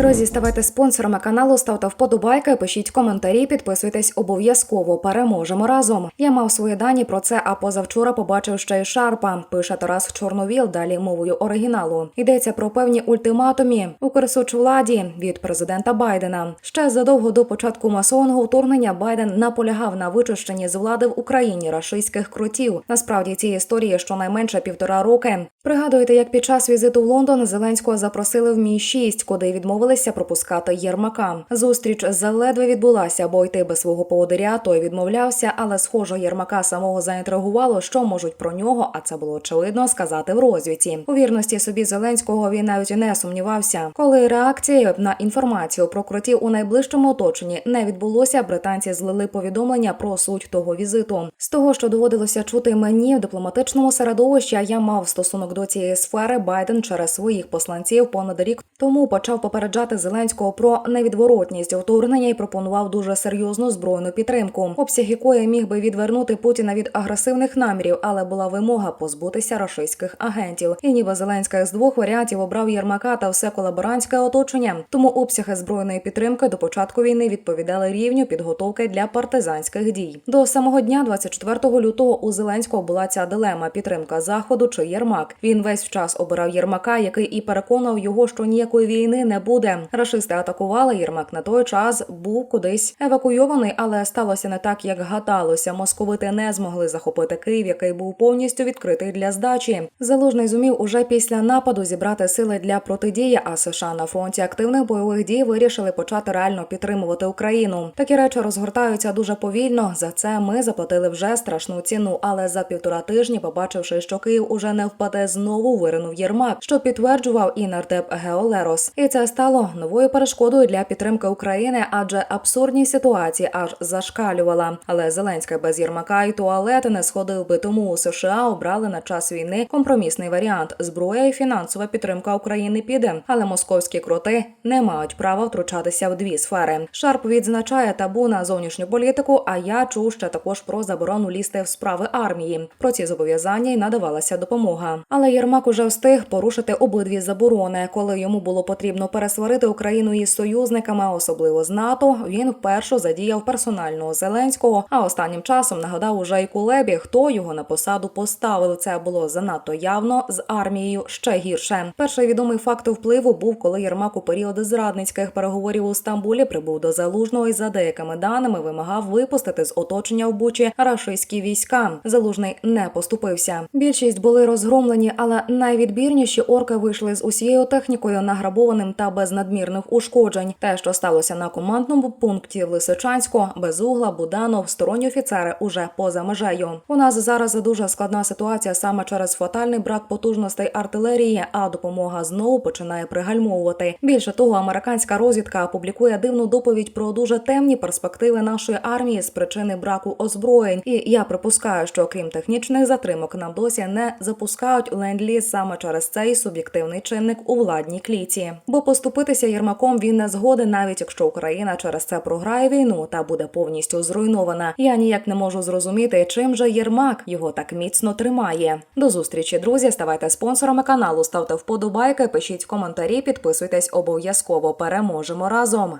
Друзі, ставайте спонсорами каналу, ставте вподобайки, пишіть коментарі, підписуйтесь обов'язково. Переможемо разом. Я мав свої дані про це, а позавчора побачив ще й Шарпа. Пише Тарас Чорновіл. Далі мовою оригіналу. Йдеться про певні ультиматумі у Укрсуч владі від президента Байдена. Ще задовго до початку масованого вторгнення Байден наполягав на вичищенні з влади в Україні рашистських крутів. Насправді ці історії щонайменше півтора роки. Пригадуєте, як під час візиту в Лондон Зеленського запросили в мій 6 куди відмовилися пропускати Єрмака. Зустріч заледве відбулася, бо йти без свого поводиря той відмовлявся, але схоже, Єрмака самого заінтригувало, що можуть про нього, а це було очевидно сказати в розвідці. У вірності собі Зеленського він навіть не сумнівався. Коли реакції на інформацію про кротів у найближчому оточенні не відбулося, британці злили повідомлення про суть того візиту. З того, що доводилося чути мені в дипломатичному середовищі, я мав стосунок до цієї сфери. Байден через своїх посланців понад рік тому почав попереджати Зеленського про невідворотність вторгнення і пропонував дуже серйозну збройну підтримку, обсяг якої міг би відвернути Путіна від агресивних намірів, але була вимога позбутися рашистських агентів. І ніби Зеленський з двох варіантів обрав Єрмака та все колаборантське оточення. Тому обсяги збройної підтримки до початку війни відповідали рівню підготовки для партизанських дій. До самого дня, 24 лютого, у Зеленського була ця дилема: підтримка заходу чи Єрмак. Він весь час обирав Єрмака, який і переконав його, що ніякої війни не буде. Рашисти атакували. Єрмак на той час був кудись евакуйований, але сталося не так, як гадалося. Московити не змогли захопити Київ, який був повністю відкритий для здачі. Залужний зумів уже після нападу зібрати сили для протидії. А США на фронті активних бойових дій вирішили почати реально підтримувати Україну. Такі речі розгортаються дуже повільно. За це ми заплатили вже страшну ціну. Але за півтора тижні, побачивши, що Київ уже не впаде, знову виринув Єрмак, що підтверджував і нардеп Гео Лерос. І це стало новою перешкодою для підтримки України, адже абсурдні ситуації аж зашкалювала. Але Зеленський без Єрмака і туалети не сходив би. Тому у США обрали на час війни компромісний варіант: зброя і фінансова підтримка України піде. Але московські кроти не мають права втручатися в дві сфери. Шарп відзначає табу на зовнішню політику. А я чув ще також про заборону лізти в справи армії. Про ці зобов'язання й надавалася допомога. Але Єрмак уже встиг порушити обидві заборони, коли йому було потрібно пересварити Україну із союзниками, особливо з НАТО. Він вперше задіяв персонального Зеленського. А останнім часом нагадав уже й Кулебі, хто його на посаду поставив. Це було занадто явно з армією ще гірше. Перший відомий факт впливу був, коли Єрмак у період зрадницьких переговорів у Стамбулі прибув до залужного і за деякими даними вимагав випустити з оточення в Бучі рашистські війська. Залужний не поступився. Більшість були розгромлені, але найвідбірніші орки вийшли з усією технікою награбованим та без надмірних ушкоджень. Те, що сталося на командному пункті в Лисичанську, Безугла, Буданов, сторонні офіцери уже поза межею. У нас зараз дуже складна ситуація саме через фатальний брак потужностей артилерії, а допомога знову починає пригальмовувати. Більше того, американська розвідка публікує дивну доповідь про дуже темні перспективи нашої армії з причини браку озброєнь. І я припускаю, що крім технічних затримок, нам досі не запускають ленд-ліз саме через цей суб'єктивний чинник у владній кліці. Бо поступитися Єрмаком він не згоден, навіть якщо Україна через це програє війну та буде повністю зруйнована. Я ніяк не можу зрозуміти, чим же Єрмак його так міцно тримає. До зустрічі, друзі. Ставайте спонсорами каналу, ставте вподобайки, пишіть коментарі, підписуйтесь обов'язково. Переможемо разом.